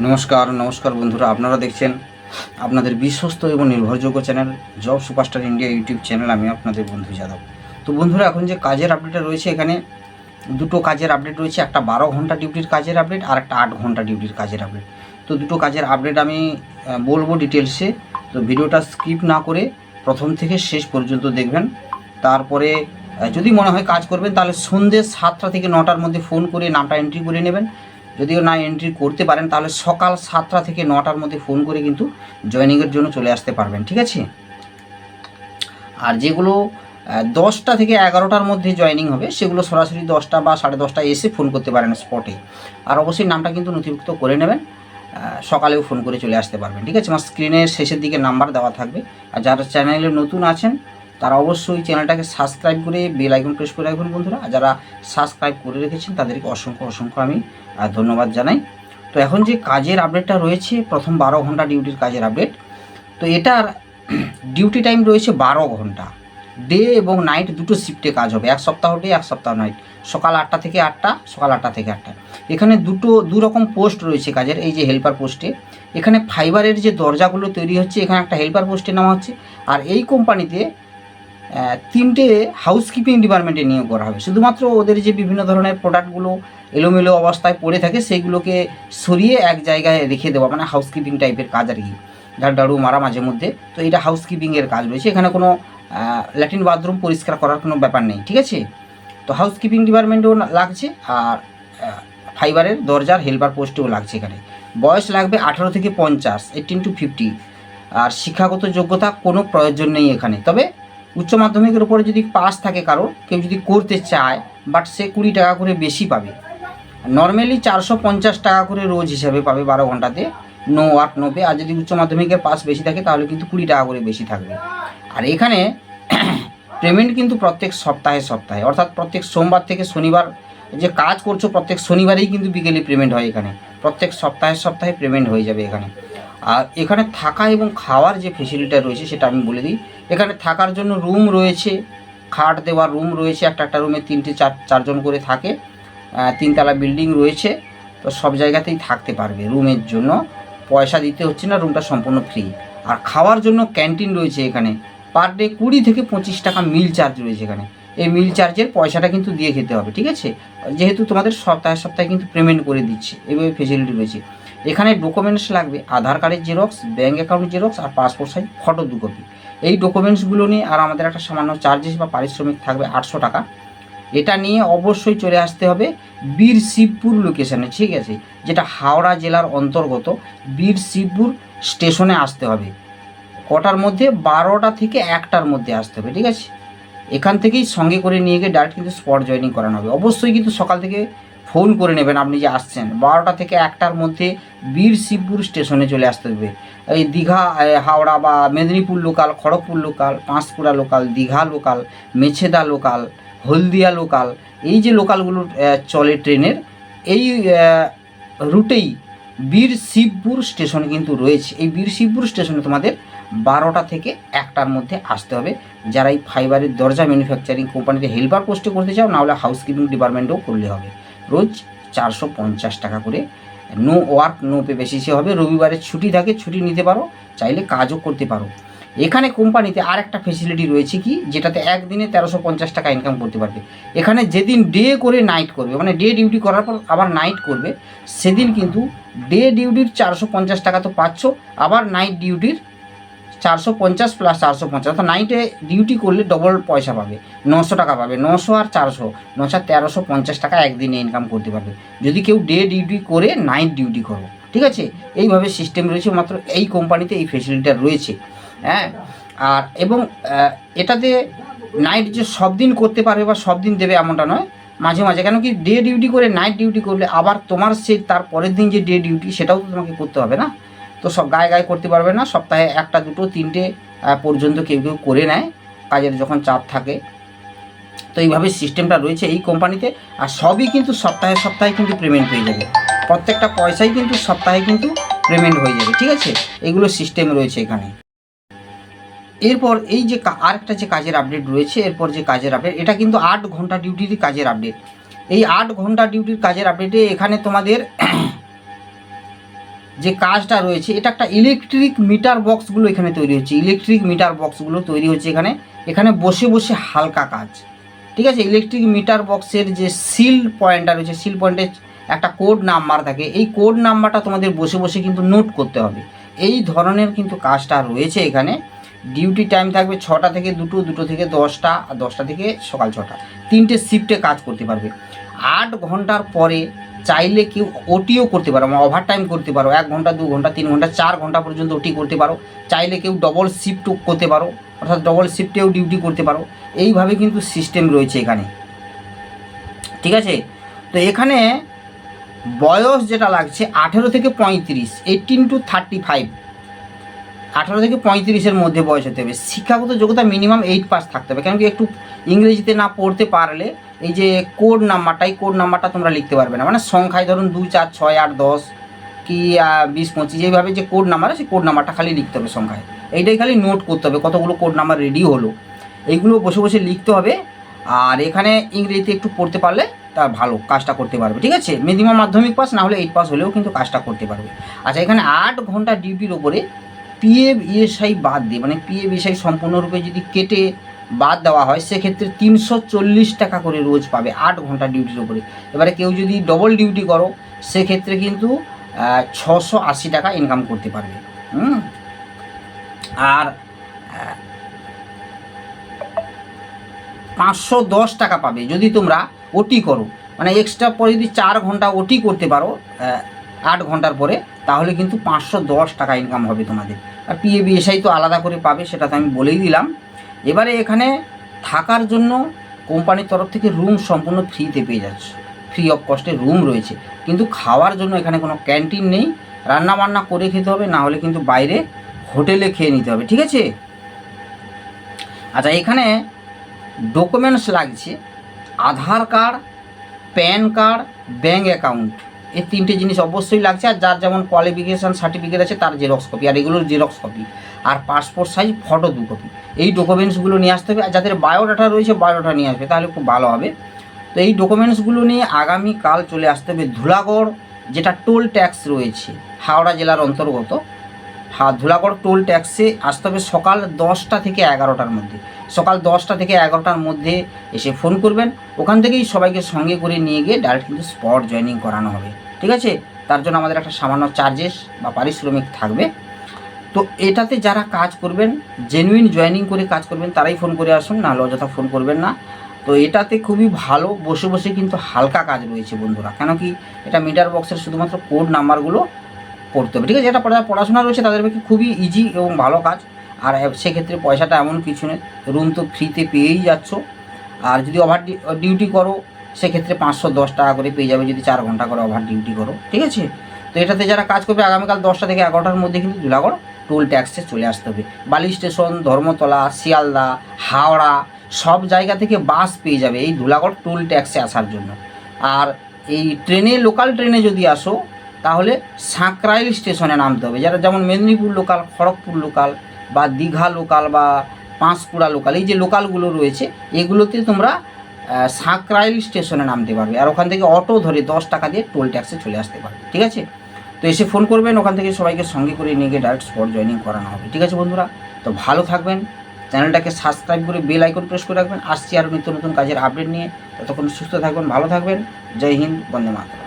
নমস্কার নমস্কার বন্ধুরা, আপনারা দেখছেন আপনাদের বিশ্বস্ত এবং নির্ভরযোগ্য channel job superstar India YouTube channel, আমি আপনাদের বন্ধু যাদব। তো বন্ধুরা, এখন যে কাজের আপডেট রয়েছে এখানে, দুটো কাজের আপডেট রয়েছে, একটা বারো ঘণ্টা ডিউটির কাজের আপডেট আর একটা আট ঘণ্টা ডিউটির কাজের আপডেট তো দুটো কাজের আপডেট আমি বলব ডিটেলসে তো ভিডিওটা স্কিপ না করে প্রথম থেকে শেষ পর্যন্ত দেখবেন। তারপরে যদি মনে হয় কাজ করবেন, তাহলে সন্ধ্যে সাতটা থেকে নটার মধ্যে ফোন করে নামটা এন্ট্রি করে নেবেন। যদিও না এন্ট্রি করতে পারেন, তাহলে সকাল সাতটা থেকে নটার মধ্যে ফোন করে কিন্তু জয়েনিংয়ের জন্য চলে আসতে পারবেন, ঠিক আছে? আর যেগুলো দশটা থেকে এগারোটার মধ্যে জয়েনিং হবে, সেগুলো সরাসরি দশটা বা সাড়ে দশটায় এসে ফোন করতে পারেন স্পটে আর অবশ্যই নামটা কিন্তু নথিভুক্ত করে নেবেন সকালেও ফোন করে চলে আসতে পারবেন, ঠিক আছে? আমার স্ক্রিনের শেষের দিকে নাম্বার দেওয়া থাকবে। আর যারা চ্যানেলে নতুন আছেন তারা অবশ্যই চ্যানেলটাকে সাবস্ক্রাইব করে বেল আইকন প্রেস করে রাখবেন বন্ধুরা। যারা সাবস্ক্রাইব করে রেখেছেন, তাদেরকে অসংখ্য অসংখ্য আমি ধন্যবাদ জানাই। তো এখন যে কাজের আপডেটটা রয়েছে, প্রথম বারো ঘণ্টা ডিউটির কাজের আপডেট তো এটার ডিউটি টাইম রয়েছে বারো ঘণ্টা। ডে এবং নাইট দুটো শিফটে কাজ হবে। এক সপ্তাহ ডে এক সপ্তাহ নাইট সকাল আটটা থেকে আটটা, সকাল আটটা থেকে আটটা। এখানে দুটো, দু রকম পোস্ট রয়েছে কাজের, এই যে হেল্পার পোস্টে এখানে ফাইবারের যে দরজাগুলো তৈরি হচ্ছে, এখানে একটা হেল্পার পোস্টে নেওয়া হচ্ছে। আর এই কোম্পানিতে তিনটে হাউসকিপিং ডিপার্টমেন্টে নিয়োগ করা হবে। শুধুমাত্র ওদের যে বিভিন্ন ধরনের প্রোডাক্টগুলো এলোমেলো অবস্থায় পড়ে থাকে সেইগুলোকে সরিয়ে এক জায়গায় রেখে দেওয়া মানে হাউসকিপিং টাইপের কাজ আর কি। ঝাড় মারা মাঝে মধ্যে। তো এটা হাউসকিপিংয়ের কাজ রয়েছে। এখানে কোনো ল্যাট্রিন বাথরুম পরিষ্কার করার কোনো ব্যাপার নেই, ঠিক আছে? তো হাউসকিপিং ডিপার্টমেন্টেও লাগছে আর ফাইবারের দরজার হেল্পার পোস্টেও লাগছে এখানে। বয়স লাগবে আঠারো থেকে পঞ্চাশ এইটিন টু ফিফটি আর শিক্ষাগত যোগ্যতা কোনো প্রয়োজন নেই এখানে। তবে উচ্চ মাধ্যমিকের উপরে যদি পাস থাকে কারও, কেউ যদি করতে চায় বাট সে কুড়ি টাকা করে বেশি পাবে। নর্মালি চারশো পঞ্চাশ টাকা করে রোজ হিসাবে পাবে বারো ঘন্টাতে, নো আট নো পে আর যদি উচ্চ মাধ্যমিকের পাস বেশি থাকে, তাহলে কিন্তু কুড়ি টাকা করে বেশি থাকবে। আর এখানে পেমেন্ট কিন্তু প্রত্যেক সপ্তাহে সপ্তাহে, অর্থাৎ প্রত্যেক সোমবার থেকে শনিবার যে কাজ করছ, প্রত্যেক শনিবারেই কিন্তু বিকেলে পেমেন্ট হয় এখানে। প্রত্যেক সপ্তাহে সপ্তাহে পেমেন্ট হয়ে যাবে এখানে। আর এখানে থাকা এবং খাওয়ার যে ফেসিলিটিটা রয়েছে সেটা আমি বলে দিই। এখানে থাকার জন্য রুম রয়েছে, খাট দেওয়ার রুম রয়েছে, একটা একটা রুমে তিনটে, চার, চারজন করে থাকে। তিনতলা বিল্ডিং রয়েছে, তো সব জায়গাতেই থাকতে পারবে রুমের জন্য। পয়সা দিতে হচ্ছে না রুমটা সম্পূর্ণ ফ্রি আর খাওয়ার জন্য ক্যান্টিন রয়েছে এখানে। পার ডে কুড়ি থেকে পঁচিশ টাকা মিল চার্জ রয়েছে এখানে। এই মিল চার্জের পয়সাটা কিন্তু দিয়ে খেতে হবে, ঠিক আছে? যেহেতু তোমাদের সপ্তাহে সপ্তাহে কিন্তু পেমেন্ট করে দিচ্ছে এইভাবে ফেসিলিটি রয়েছে। এখানে ডকুমেন্টস লাগবে, আধার কার্ডের জেরক্স ব্যাঙ্ক অ্যাকাউন্ট জেরক্স আর পাসপোর্ট সাইজ ফটো দু কপি এই ডকুমেন্টসগুলো নিয়ে আর আমাদের একটা সামান্য চার্জেস বা পারিশ্রমিক থাকবে আটশো টাকা। এটা নিয়ে অবশ্যই চলে আসতে হবে বীর শিবপুর লোকেশনে ঠিক আছে? যেটা হাওড়া জেলার অন্তর্গত বীর শিবপুর স্টেশনে আসতে হবে। কটার মধ্যে? বারোটা থেকে একটার মধ্যে আসতে হবে, ঠিক আছে? এখান থেকেই সঙ্গে করে নিয়ে গিয়ে ডাইরেক্ট কিন্তু স্পট জয়েনিং করানো হবে। অবশ্যই কিন্তু সকাল থেকে ফোন করে নেবেন, আপনি যে আসছেন। বারোটা থেকে একটার মধ্যে বীর শিবপুর স্টেশনে চলে আসতে হবে। এই দীঘা হাওড়া বা Medinipur local Kharagpur local Panskura local Digha local Mechheda local Haldia local এই যে লোকালগুলো চলে ট্রেনের, এই রুটেই বীর শিবপুর স্টেশন কিন্তু রয়েছে। এই বীর শিবপুর স্টেশনে তোমাদের বারোটা থেকে একটার মধ্যে আসতে হবে। যারা এই ফাইবারের দরজা ম্যানুফ্যাকচারিং কোম্পানিতে হেল্পার পোস্টে করতে চাও, নাহলে হাউসকিপিং ডিপার্টমেন্টেও করলে হবে। রোজ চারশো পঞ্চাশ টাকা করে। নো ওয়ার্ক, নো পে বেসিসে হবে। রবিবারে ছুটি থাকে, ছুটি নিতে পারো, চাইলে কাজও করতে পারো। এখানে কোম্পানিতে আর একটা ফেসিলিটি রয়েছে কি? যেটাতে একদিনে তেরোশো পঞ্চাশ টাকা ইনকাম করতে পারবে। এখানে যেদিন ডে করে নাইট করবে মানে ডে ডিউটি করার পর আবার নাইট করবে, সেদিন কিন্তু ডে ডিউটির চারশো পঞ্চাশ টাকা তো পাচ্ছ, আবার নাইট ডিউটির চারশো পঞ্চাশ প্লাস চারশো পঞ্চাশ। অর্থাৎ নাইটে ডিউটি করলে ডবল পয়সা পাবে। নশো টাকা পাবে। নশো আর চারশো। নশো আর তেরোশো পঞ্চাশ টাকা একদিনে ইনকাম করতে পারবে। যদি কেউ ডে ডিউটি করে নাইট ডিউটি করো। ঠিক আছে? এইভাবে সিস্টেম রয়েছে। মাত্র এই কোম্পানিতে এই ফেসিলিটিটা রয়েছে। হ্যাঁ? আর এবং এটাতে নাইট যে সব দিন করতে পারবে বা সব দিন দেবে এমনটা নয়। মাঝে মাঝে। কেন কি ডে ডিউটি করে নাইট ডিউটি করলে আবার তোমার সে তার পরের দিন যে ডে ডিউটি সেটাও তো তোমাকে করতে হবে না? তো সব গায়ে গায়ে করতে পারবে না। সপ্তাহে একটা, দুটো, তিনটে পর্যন্ত কেউ কেউ করে নেয় কাজের যখন চাপ থাকে। তো এইভাবে সিস্টেমটা রয়েছে এই কোম্পানিতে আর সবই কিন্তু সপ্তাহে সপ্তাহে কিন্তু পেমেন্ট হয়ে যাবে। প্রত্যেকটা পয়সাই কিন্তু সপ্তাহে কিন্তু পেমেন্ট হয়ে যাবে, ঠিক আছে? এগুলো সিস্টেম রয়েছে এখানে। এরপর এই যে আরেকটা যে কাজের আপডেট রয়েছে, এরপর যে কাজের আপডেট এটা কিন্তু আট ঘণ্টা ডিউটিরই কাজের আপডেট এই আট ঘণ্টা ডিউটির কাজের আপডেটে এখানে তোমাদের যে কাজটা রয়েছে, এটা একটা ইলেকট্রিক মিটার বক্সগুলো এখানে তৈরি হচ্ছে। ইলেকট্রিক মিটার বক্সগুলো তৈরি হচ্ছে এখানে। এখানে বসে বসে হালকা কাজ। ঠিক আছে? ইলেকট্রিক মিটার বক্সের যে সিল পয়েন্টটা রয়েছে সিল পয়েন্টে একটা কোড নাম্বার থাকে। এই কোড নাম্বারটা তোমাদের বসে বসে কিন্তু নোট করতে হবে। এই ধরনের কিন্তু কাজটা রয়েছে এখানে। ডিউটি টাইম থাকবে ছটা থেকে দুটো দুটো থেকে দশটা, আর দশটা থেকে সকাল ছটা। তিনটে শিফটে কাজ করতে পারবে। আট ঘণ্টার পরে চাইলে কেউ ওটিও করতে পারো ওভার টাইম করতে পারো, এক ঘণ্টা, দু ঘণ্টা, তিন ঘণ্টা, চার ঘণ্টা পর্যন্ত ওটি করতে পারো। চাইলে কেউ ডবল শিফটও করতে পারো, অর্থাৎ ডবল শিফটেও ডিউটি করতে পারো। এইভাবে কিন্তু সিস্টেম রয়েছে এখানে। ঠিক আছে? তো এখানে বয়স যেটা লাগছে আঠেরো থেকে পঁয়ত্রিশ এইটিন টু থার্টি ফাইভ আঠারো থেকে পঁয়ত্রিশের মধ্যে বয়স হতে হবে। শিক্ষাগত যোগ্যতা মিনিমাম এইট পাস থাকতে হবে কেন কি একটু ইংরেজিতে না পড়তে পারলে এই যে কোড নাম্বারটা এই কোড নাম্বারটা তোমরা লিখতে পারবে না। মানে সংখ্যায় ধরুন দুই, চার, ছয়, আট, দশ, কি বিশ, পঁচিশ, এইভাবে যে কোড নাম্বার আছে সেই কোড নাম্বারটা খালি লিখতে হবে সংখ্যায়। এইটাই খালি নোট করতে হবে, কতগুলো কোড নাম্বার রেডি হলো। এইগুলো বসে বসে লিখতে হবে। আর এখানে ইংরেজিতে একটু পড়তে পারলে তা ভালো, কাজটা করতে পারবে, ঠিক আছে? মিনিমাম মাধ্যমিক পাস না হলে এইট পাস হলেও কিন্তু কাজটা করতে পারবে। আচ্ছা এখানে আট ঘণ্টা ডিউটির ওপরে পিএফ ইএসআই বাদ দিয়ে মানে পিএফ ইএসআই সম্পূর্ণরূপে যদি কেটে বাদ দেওয়া হয়, সেক্ষেত্রে তিনশো চল্লিশ টাকা করে রোজ পাবে আট ঘণ্টা ডিউটির ওপরে এবারে কেউ যদি ডবল ডিউটি করো, সেক্ষেত্রে কিন্তু ছশো আশি টাকা ইনকাম করতে পারবে। আর পাঁচশো দশ টাকা পাবে যদি তোমরা ওটি করো। মানে এক্সট্রা পরে যদি চার ঘণ্টা ওটি করতে পারো আট ঘণ্টার পরে, তাহলে কিন্তু পাঁচশো দশ টাকা ইনকাম হবে তোমাদের। আর পিএ বিএসআই তো আলাদা করে পাবে, সেটা তো আমি বলেই দিলাম। এবারে এখানে থাকার জন্য কোম্পানির তরফ থেকে রুম সম্পূর্ণ ফ্রিতে পেয়ে যাচ্ছ। ফ্রি অফ কস্টে রুম রয়েছে। কিন্তু খাওয়ার জন্য এখানে কোনো ক্যান্টিন নেই। রান্না বান্না করে খেতে হবে, না হলে কিন্তু বাইরে হোটেলে খেয়ে নিতে হবে, ঠিক আছে? আচ্ছা এখানে ডকুমেন্টস লাগছে। Aadhaar card PAN card bank account এই তিনটে জিনিস অবশ্যই লাগছে, আর যার যেমন কোয়ালিফিকেশান সার্টিফিকেট আছে তার জেরক্স কপি আর এগুলোর জেরক্স কপি আর পাসপোর্ট সাইজ ফটো দু কপি এই ডকুমেন্টসগুলো নিয়ে আসতে হবে, আর যাদের বায়োডাটা রয়েছে বায়োডাটা নিয়ে আসবে, তাহলে খুব ভালো হবে। তো এই ডকুমেন্টসগুলো নিয়ে আগামীকাল চলে আসতে হবে ধুলাগড়, যেটা টোল ট্যাক্স রয়েছে, হাওড়া জেলার অন্তর্গত। হ্যাঁ ধুলাগড় টোল ট্যাক্সে, আসতে হবে সকাল দশটা থেকে এগারোটার মধ্যে। সকাল দশটা থেকে এগারোটার মধ্যে এসে ফোন করবেন। ওখান থেকেই সবাইকে সঙ্গে করে নিয়ে গিয়ে ডাইরেক্ট কিন্তু স্পট জয়েনিং করানো হবে। ঠিক আছে? তার জন্য আমাদের একটা সামান্য চার্জেস বা পারিশ্রমিক থাকবে। তো এটাতে যারা কাজ করবেন জেনুইন জয়েনিং করে কাজ করবেন, তারাই ফোন করে আসুন নাহলে অযথা ফোন করবেন না। তো এটাতে খুবই ভালো, বসে বসে কিন্তু হালকা কাজ রয়েছে বন্ধুরা। কেন কি? এটা মিটার বক্সের শুধুমাত্র কোড নাম্বারগুলো পড়তে হবে। ঠিক আছে, যেটা পড়া- পড়াশোনা রয়েছে তাদের পক্ষে খুবই ইজি এবং ভালো কাজ। আর সেক্ষেত্রে পয়সাটা এমন কিছু নেই। রুম তো ফ্রিতে পেয়েই যাচ্ছ। আর যদি ওভার ডিউটি করো, সেক্ষেত্রে পাঁচশো দশ টাকা করে পেয়ে যাবে যদি চার ঘণ্টা করে ওভার ডিউটি করো। ঠিক আছে? তো এটাতে যারা কাজ করবে, আগামীকাল দশটা থেকে এগারোটার মধ্যে কিন্তু জুলাগড় টোল ট্যাক্সে চলে আসতে হবে। বালি স্টেশন ধর্মতলা, শিয়ালদা, হাওড়া, সব জায়গা থেকে বাস পেয়ে যাবে এই ধুলাগড় টোল ট্যাক্সে আসার জন্য। আর এই ট্রেনে লোকাল ট্রেনে যদি আসো তাহলে সাঁকরাইল স্টেশনে নামতে হবে। যারা যেমন মেদিনীপুর লোকাল খড়গপুর লোকাল বা দীঘা লোকাল বা পাঁশকুড়া লোকাল এই যে লোকালগুলো রয়েছে, এগুলোতে তোমরা সাঁকরাইল স্টেশনে নামতে পারবে। আর ওখান থেকে অটো ধরে দশ টাকা দিয়ে টোল ট্যাক্সে চলে আসতে পারবে। ঠিক আছে? তো এসে ফোন করবেন, ওখান থেকে সবাইকে সঙ্গে করে নিয়ে গিয়ে ডাইরেক্ট স্পট জয়নিং করানো হবে। ঠিক আছে বন্ধুরা? তো ভালো থাকবেন। চ্যানেলটাকে সাবস্ক্রাইব করে বেল আইকন প্রেস করে রাখবেন। আসছি আরও নিত্য নতুন কাজের আপডেট নিয়ে। ততক্ষণ সুস্থ থাকবেন, ভালো থাকবেন। জয় হিন্দ, বন্দে মাতরম।